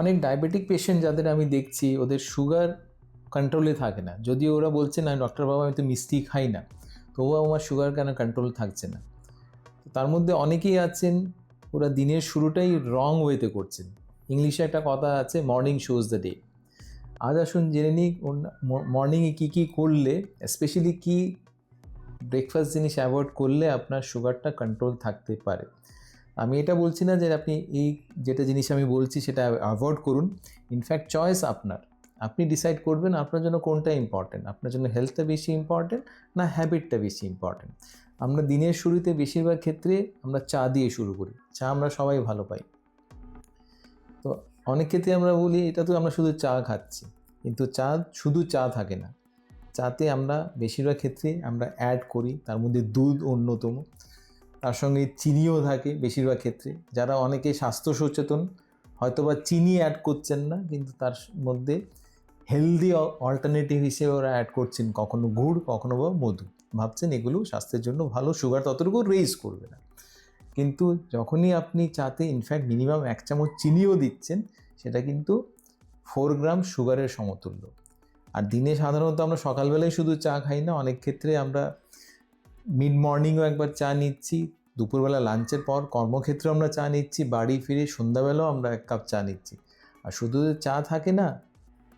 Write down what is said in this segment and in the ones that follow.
অনেক diabetic patient যাদের আমি দেখছি, ওদের সুগার কন্ট্রোলে থাকে না। যদিও ওরা বলছে, না ডক্টর বাবা, আমি তো মিষ্টি খাই না। তবুও আমার সুগার কেন কন্ট্রোল থাকছে না? তার মধ্যে অনেকেই আছেন, ওরা দিনের শুরুটাই রং ওয়েতে করছেন। ইংলিশে একটা কথা আছে মর্নিং শোজ দ্য ডে আজ আসুন, জেনে নিই মর্নিংয়ে কী কী করলে স্পেশালি কী ব্রেকফাস্ট জিনিস অ্যাভয়েড করলে আপনার সুগারটা কন্ট্রোল থাকতে পারে। আমি এটা বলছি না যে আপনি এই যেটা জিনিস আমি বলছি সেটা অ্যাভয়েড করুন। ইনফ্যাক্ট চয়েস আপনার। আপনি ডিসাইড করবেন আপনার জন্য কোনটা ইম্পর্টেন্ট আপনার জন্য হেলথটা বেশি ইম্পর্টেন্ট না হ্যাবিটটা বেশি ইম্পর্টেন্ট আমরা দিনের শুরুতে বেশিরভাগ ক্ষেত্রে আমরা চা দিয়ে শুরু করি। চা আমরা সবাই ভালো পাই। তো অনেক ক্ষেত্রে আমরা বলি, এটা তো আমরা শুধু চা খাচ্ছি। কিন্তু চা, শুধু চা থাকে না। চাতে আমরা বেশিরভাগ ক্ষেত্রে আমরা অ্যাড করি, তার মধ্যে দুধ অন্যতম। তার সঙ্গে চিনিও থাকে বেশিরভাগ ক্ষেত্রে। যারা অনেকে স্বাস্থ্য সচেতন, হয়তোবা চিনি অ্যাড করছেন না, কিন্তু তার মধ্যে হেলদি অল্টারনেটিভ হিসেবে ওরা অ্যাড করছেন। কখনো গুড়, কখনো বা মধু। ভাবছেন এগুলো স্বাস্থ্যের জন্য ভালো সুগার ততটুকু রেজ করবে না। কিন্তু যখনই আপনি চাতে ইনফ্যাক্ট মিনিমাম এক চামচ চিনিও দিচ্ছেন, সেটা কিন্তু ফোর গ্রাম সুগারের সমতুল্য। আর দিনে সাধারণত আমরা সকালবেলায় শুধু চা খাই না, অনেক ক্ষেত্রে আমরা মিড মর্নিংও একবার চা নিচ্ছি। দুপুরবেলা লাঞ্চের পর কর্মক্ষেত্রে আমরা চা নিচ্ছি, বাড়ি ফিরে সন্ধ্যাবেলাও আমরা এক কাপ চা নিচ্ছি। আর শুধু চা থাকে না,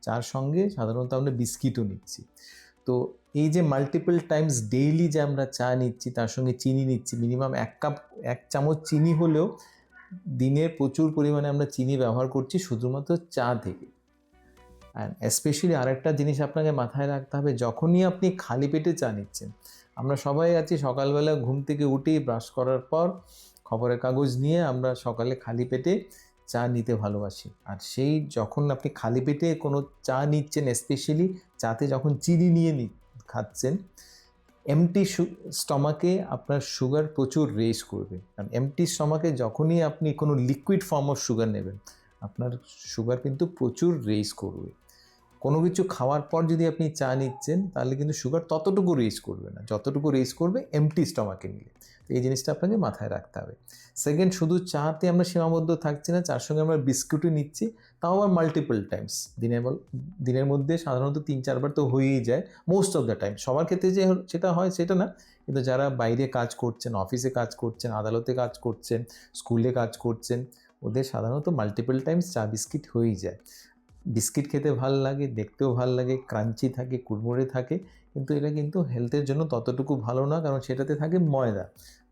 চার সঙ্গে সাধারণত আমরা বিস্কিটও নিচ্ছি। তো এই যে মাল্টিপল টাইমস ডেইলি যে আমরা চা নিচ্ছি, তার সঙ্গে চিনি নিচ্ছি মিনিমাম এক কাপ, এক চামচ চিনি হলেও দিনের প্রচুর পরিমাণে আমরা চিনি ব্যবহার করছি শুধুমাত্র চা থেকে। অ্যান্ড স্পেশালি আরেকটা জিনিস আপনাকে মাথায় রাখতে হবে, যখনই আপনি খালি পেটে চা নিচ্ছেন, আমরা সবাই আছি সকালবেলা ঘুম থেকে উঠেই ব্রাশ করার পর খবরের কাগজ নিয়ে আমরা সকালে খালি পেটে চা নিতে ভালোবাসি। আর সেই যখন আপনি খালি পেটে কোনো চা নিচ্ছেন স্পেশালি চাতে যখন চিনি নিয়ে নি খাচ্ছেন এমটি স্টমাকে আপনার সুগার প্রচুর রেস করবে। কারণ এমটি স্টমাকে যখনই আপনি কোনো লিকুইড ফর্ম অফ সুগার নেবেন, আপনার সুগার কিন্তু প্রচুর রেস করবে। কোনো কিছু খাওয়ার পর যদি আপনি চা নিচ্ছেন, তাহলে কিন্তু সুগার ততটুকু রেস করবে না। যতটুকু রেস করবে এমটি স্টমাকে নিলে। তো এই জিনিসটা আপনাকে মাথায় রাখতে হবে। সেকেন্ড শুধু চাতে আমরা সীমাবদ্ধ থাকছি না, চার সঙ্গে আমরা বিস্কুটও নিচ্ছি, তাও আবার মাল্টিপল টাইমস দিনের বল, দিনের মধ্যে সাধারণত তিন, চারবার তো হয়েই যায় মোস্ট অফ দ্য টাইম সবার ক্ষেত্রে যে সেটা হয়, সেটা না। কিন্তু যারা বাইরে কাজ করছেন অফিসে কাজ করছেন, আদালতে কাজ করছেন স্কুলে কাজ করছেন, ওদের সাধারণত মাল্টিপল টাইমস চা বিস্কিট হয়েই যায়। বিস্কিট খেতে ভালো লাগে, দেখতেও ভালো লাগে, ক্রাঞ্চি থাকে, কুড়মুড়ে থাকে, কিন্তু এটা কিন্তু হেলথের জন্য ততটুকু ভালো না, কারণ সেটাতে থাকে ময়দা।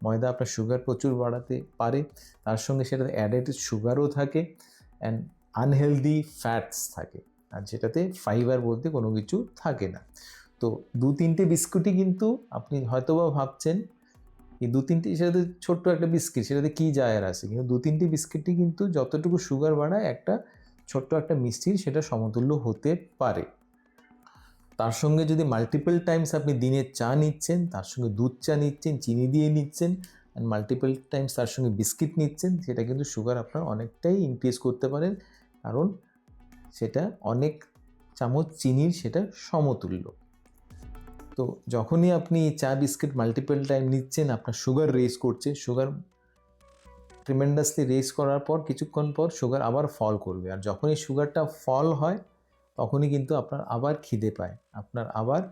ময়দা আপনার সুগার প্রচুর বাড়াতে পারে, তার সঙ্গে সেটাতে অ্যাডেড সুগারও থাকে অ্যান্ড আনহেলদি ফ্যাটস থাকে, আর যেটাতে ফাইবার বলতে কোনো কিছু থাকে না। তো দু তিনটে বিস্কুটই কিন্তু আপনি হয়তোবা ভাবছেন, এই দু তিনটি, সেটাতে ছোট্ট একটা বিস্কিট, সেটাতে কী যায় আর আসে কিন্তু দু তিনটি বিস্কিটই কিন্তু যতটুকু সুগার বাড়ায়, একটা ছোট্ট একটা মিষ্টির সেটা সমতুল্য হতে পারে। তার সঙ্গে যদি মাল্টিপল টাইমস আপনি দিনে চা নিচ্ছেন, তার সঙ্গে দুধ চা নিচ্ছেন, চিনি দিয়ে নিচ্ছেন অ্যান্ড মাল্টিপল টাইমস তার সঙ্গে বিস্কিট নিচ্ছেন, সেটা কিন্তু সুগার আপনার অনেকটাই ইনক্রিজ করতে পারেন কারণ সেটা অনেক চামচ চিনির সেটা সমতুল্য। তো যখনই আপনি চা, বিস্কিট মাল্টিপল টাইম নিচ্ছেন, আপনার সুগার রেস করছে সুগার ট্রিমেন্ডাসলি রেস করার পর, কিছুক্ষণ পর সুগার আবার ফল করবে। আর যখনই সুগারটা ফল হয়, তখনই কিন্তু আপনার আবার খিদে পায়। আপনার আবার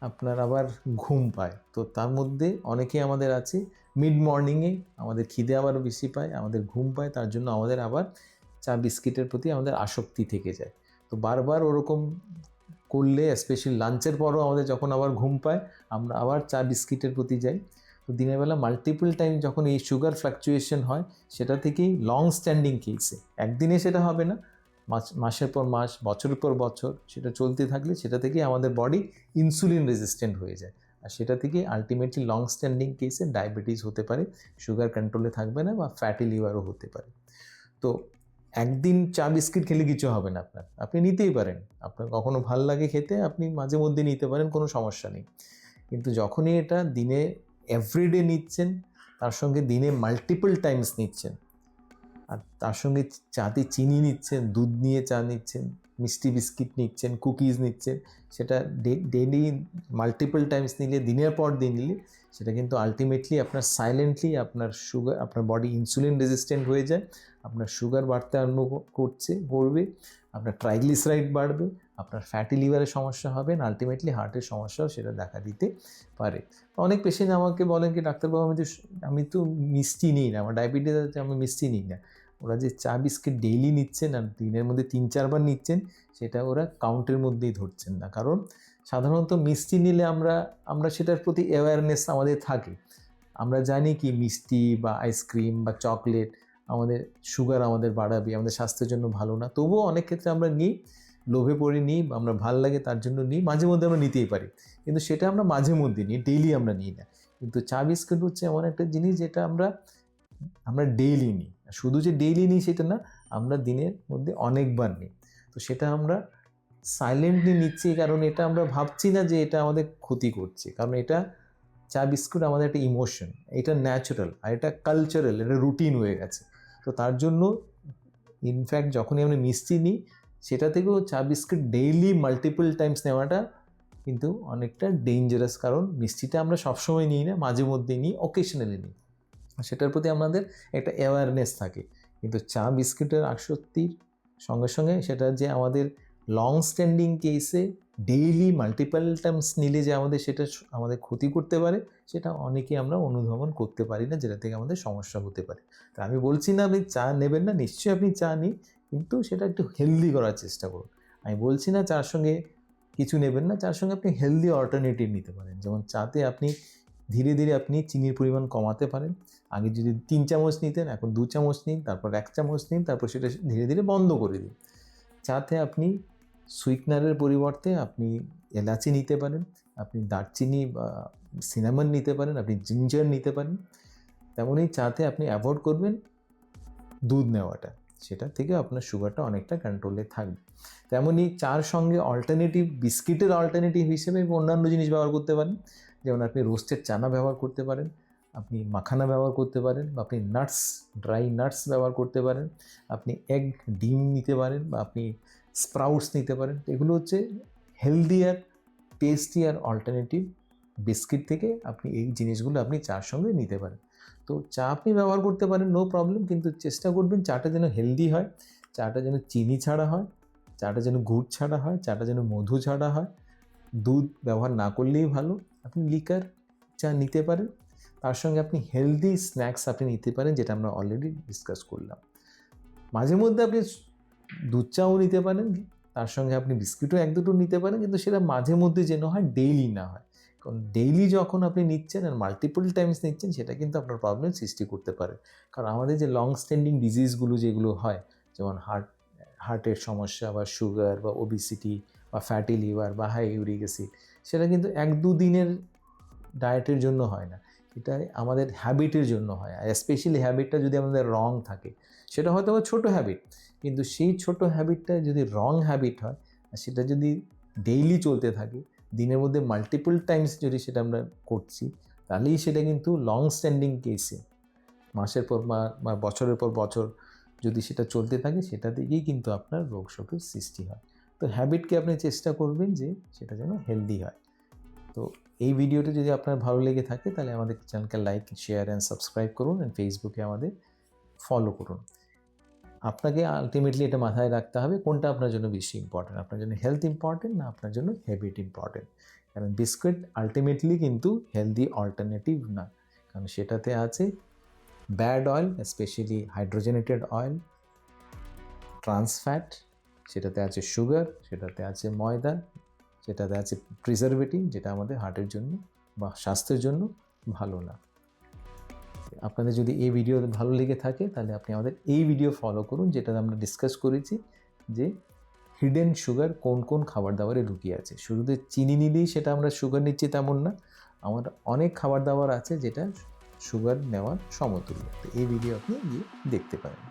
আপনার আবার ঘুম পায়। তো তার মধ্যে অনেকেই আমাদের আছে মিড মর্নিংয়ে আমাদের খিদে আবার বেশি পায়, আমাদের ঘুম পায়, তার জন্য আমাদের আবার চা বিস্কিটের প্রতি আমাদের আসক্তি থেকে যায়। তো বারবার ওরকম করলে স্পেশালি লাঞ্চের পরও আমাদের যখন আবার ঘুম পায়, আমরা আবার চা বিস্কিটের প্রতি যাই। তো দিনের বেলা মাল্টিপল টাইম যখন এই সুগার ফ্লাকচুয়েশন হয়, সেটা থেকেই লং স্ট্যান্ডিং কেসে একদিনে সেটা হবে না, মাস, মাসের পর মাস, বছরের পর বছর সেটা চলতে থাকলে সেটা থেকে আমাদের বডি ইনসুলিন রেজিস্ট্যান্ট হয়ে যায়। আর সেটা থেকে আলটিমেটলি লং স্ট্যান্ডিং কেসে ডায়াবেটিস হতে পারে সুগার কন্ট্রোলে থাকবে না বা ফ্যাটি লিভারও হতে পারে। তো একদিন চা বিস্কিট খেলে কিছু হবে না আপনার। আপনি নিতেই পারেন। আপনার কখনো ভালো লাগে খেতে, আপনি মাঝে মধ্যে নিতে পারেন, কোনো সমস্যা নেই। কিন্তু যখনই এটা দিনে এভরিডে নিচ্ছেন, তার সঙ্গে দিনে মাল্টিপল টাইমস নিচ্ছেন। আর তার সঙ্গে চাতে চিনি নিচ্ছেন, দুধ নিয়ে চা নিচ্ছেন, মিষ্টি বিস্কিট নিচ্ছেন, কুকিজ নিচ্ছেন, সেটা ডেলি মাল্টিপল টাইমস নিলে, দিনের পর দিন নিলে, সেটা কিন্তু আলটিমেটলি আপনার সাইলেন্টলি আপনার সুগার আপনার বডি ইনসুলিন রেজিস্ট্যান্ট হয়ে যায়, আপনার সুগার বাড়তে আরম্ভ করছে, করবে, আপনার ট্রাইগ্লিসারাইড বাড়বে আপনার ফ্যাটি লিভারের সমস্যা হবে না আলটিমেটলি হার্টের সমস্যাও সেটা দেখা দিতে পারে। অনেক পেশেন্ট আমাকে বলেন কি, ডাক্তারবাবু, আমি তো আমি তো মিষ্টি নিই না, আমার ডায়াবেটিস আছে, আমি মিষ্টি নিই না। ওরা যে চা বিস্কিট ডেইলি নিচ্ছেন আর দিনের মধ্যে তিন, চারবার নিচ্ছেন, সেটা ওরা কাউন্টের মধ্যেই ধরছেন না। কারণ সাধারণত মিষ্টি নিলে আমরা আমরা সেটার প্রতি অ্যাওয়ারনেস আমাদের থাকে। আমরা জানি কি মিষ্টি বা আইসক্রিম বা চকলেট আমাদের সুগার আমাদের বাড়াবে, আমাদের স্বাস্থ্যের জন্য ভালো না। তবুও অনেক ক্ষেত্রে আমরা নিই লোভে পড়ে নিই, আমরা ভালো লাগে তার জন্য নিই, মাঝে মধ্যে আমরা নিতেই পারি। কিন্তু সেটা আমরা মাঝে মধ্যে নিই ডেইলি আমরা নিই না। কিন্তু চা বিস্কুট হচ্ছে এমন একটা জিনিস যেটা আমরা আমরা ডেইলি নিই। শুধু যে ডেইলি নিই সেটা না, আমরা দিনের মধ্যে অনেকবার নিই। তো সেটা আমরা সাইলেন্টলি নিচ্ছি কারণ এটা আমরা ভাবছি না যে এটা আমাদের ক্ষতি করছে। কারণ এটা চা বিস্কুট আমাদের একটা ইমোশন এটা ন্যাচারাল আর এটা কালচারাল এটা রুটিন হয়ে গেছে। তো তার জন্য ইনফ্যাক্ট যখনই আমরা মিষ্টি নিই সেটা থেকেও চা বিস্কুট ডেইলি মাল্টিপল টাইমস নেওয়াটা কিন্তু অনেকটা ডেঞ্জারাস কারণ মিষ্টিটা আমরা সবসময় নিই না, মাঝে মধ্যে নিই অকেশনালি নিই। সেটার প্রতি আমাদের একটা অ্যাওয়ারনেস থাকে। কিন্তু চা বিস্কুটের আসক্তির সঙ্গে সঙ্গে সেটা যে আমাদের লং স্ট্যান্ডিং কেসে ডেইলি মাল্টিপল টাইমস নিলে যে আমাদের সেটা আমাদের ক্ষতি করতে পারে, সেটা অনেকেই আমরা অনুধাবন করতে পারি না, যেটা থেকে আমাদের সমস্যা হতে পারে। তা আমি বলছি না আপনি চা নেবেন না, নিশ্চয়ই আপনি চা নিন কিন্তু সেটা একটু হেলদি করার চেষ্টা করুন। আমি বলছি না চার সঙ্গে কিছু নেবেন না, চার সঙ্গে আপনি হেলদি অল্টারনেটিভ নিতে পারেন। যেমন চাতে আপনি ধীরে ধীরে আপনি চিনির পরিমাণ কমাতে পারেন। আগে যদি তিন চামচ নিতেন, এখন দু চামচ নিন, তারপর এক চামচ নিন, তারপর সেটা ধীরে ধীরে বন্ধ করে দিন। চাতে আপনি সুইটনারের পরিবর্তে আপনি এলাচি নিতে পারেন, আপনি দারচিনি বা সিনামন নিতে পারেন, আপনি জিঞ্জার নিতে পারেন। তেমনই চাতে আপনি অ্যাভয়েড করবেন দুধ নেওয়াটা। সেটা থেকে আপনার সুগারটা অনেকটা কন্ট্রোলে থাকবে। তেমনই চার সঙ্গে অল্টারনেটিভ বিস্কিটের অল্টারনেটিভ হিসেবে অন্যান্য জিনিস ব্যবহার করতে পারেন। যেমন আপনি রোস্টেড চানা ব্যবহার করতে পারেন, আপনি মাখানা ব্যবহার করতে পারেন বা আপনি নাটস ড্রাই নাটস ব্যবহার করতে পারেন। আপনি এগ ডিম নিতে পারেন বা আপনি স্প্রাউটস নিতে পারেন। এগুলো হচ্ছে হেলদিয়ার টেস্টিয়ার অল্টারনেটিভ বিস্কিট থেকে আপনি এই জিনিসগুলো আপনি চার সঙ্গে নিতে পারেন। তো চা আপনি ব্যবহার করতে পারেন নো প্রবলেম কিন্তু চেষ্টা করবেন চাটা যেন হেলদি হয়, চাটা যেন চিনি ছাড়া হয়, চাটা যেন গুড় ছাড়া হয়, চাটা যেন মধু ছাড়া হয়। দুধ ব্যবহার না করলেই ভালো। আপনি লিকার চা নিতে পারেন, তার সঙ্গে আপনি হেলদি স্ন্যাক্স আপনি নিতে পারেন, যেটা আমরা অলরেডি ডিসকাস করলাম। মাঝে মধ্যে আপনি দুধ চাও নিতে পারেন, তার সঙ্গে আপনি বিস্কুটও এক দুটো নিতে পারেন, কিন্তু সেটা মাঝে মধ্যে যেন হয় ডেইলি না হয়। কারণ ডেইলি যখন আপনি নিচ্ছেন আর মাল্টিপল টাইমস নিচ্ছেন, সেটা কিন্তু আপনার প্রবলেম সৃষ্টি করতে পারে। কারণ আমাদের যে লং স্ট্যান্ডিং ডিজিজগুলো যেগুলো হয়, যেমন হার্ট হার্টের সমস্যা বা সুগার বা ওবিসিটি বা ফ্যাটি লিভার বা হাই ইউরিক অ্যাসিড সেটা কিন্তু এক দু দিনের ডায়েটের জন্য হয় না। এটা আমাদের হ্যাবিটের জন্য হয়। আর স্পেশালি হ্যাবিটটা যদি আমাদের রং থাকে, সেটা হয়তো বা ছোটো হ্যাবিট কিন্তু সেই ছোট হ্যাবিটটা যদি রং হ্যাবিট হয়, আর সেটা যদি ডেইলি চলতে থাকে দিনের মধ্যে মাল্টিপল টাইমস যদি সেটা আমরা করছি, তাহলেই সেটা কিন্তু লং স্ট্যান্ডিং কেসে মাসের পর বা বছরের পর বছর যদি সেটা চলতে থাকে, সেটা থেকেই কিন্তু আপনার রোগ শোকের সৃষ্টি হয়। তো হ্যাবিটকে আপনি চেষ্টা করবেন যে সেটা যেন হেলদি হয়। তো এই ভিডিওটা যদি আপনার ভালো লেগে থাকে, তাহলে আমাদের চ্যানেলকে লাইক শেয়ার অ্যান্ড সাবস্ক্রাইব করুন অ্যান্ড ফেসবুকে আমাদের ফলো করুন। আপনাকে আলটিমেটলি এটা মাথায় রাখতে হবে কোনটা আপনার জন্য বেশি ইম্পর্টেন্ট আপনার জন্য হেলথ ইম্পর্টেন্ট না আপনার জন্য হ্যাবিট ইম্পর্টেন্ট কারণ বিস্কুট আলটিমেটলি কিন্তু হেলদি অল্টারনেটিভ না। কারণ সেটাতে আছে bad oil specially hydrogenated oil trans fat সেটাতে আছে সুগার সেটাতে আছে ময়দা, সেটাতে আছে প্রিজারভেটিভ যেটা আমাদের হার্টের জন্য বা স্বাস্থ্যের জন্য ভালো না। আপনাদের যদি এই ভিডিও ভালো লেগে থাকে, তাহলে আপনি আমাদের এই ভিডিও ফলো করুন, যেটা আমরা ডিসকাস করেছি যে হিডেন সুগার কোন কোন খাবার দাবারে ঢুকিয়ে আছে। শুধু চিনি নিলেই সেটা আমরা সুগার নিচ্ছি তেমন না, আমার অনেক খাবার দাবার আছে যেটা সুগার নেওয়ার সমতুল্য। তো এই ভিডিও আপনি গিয়ে দেখতে পারেন।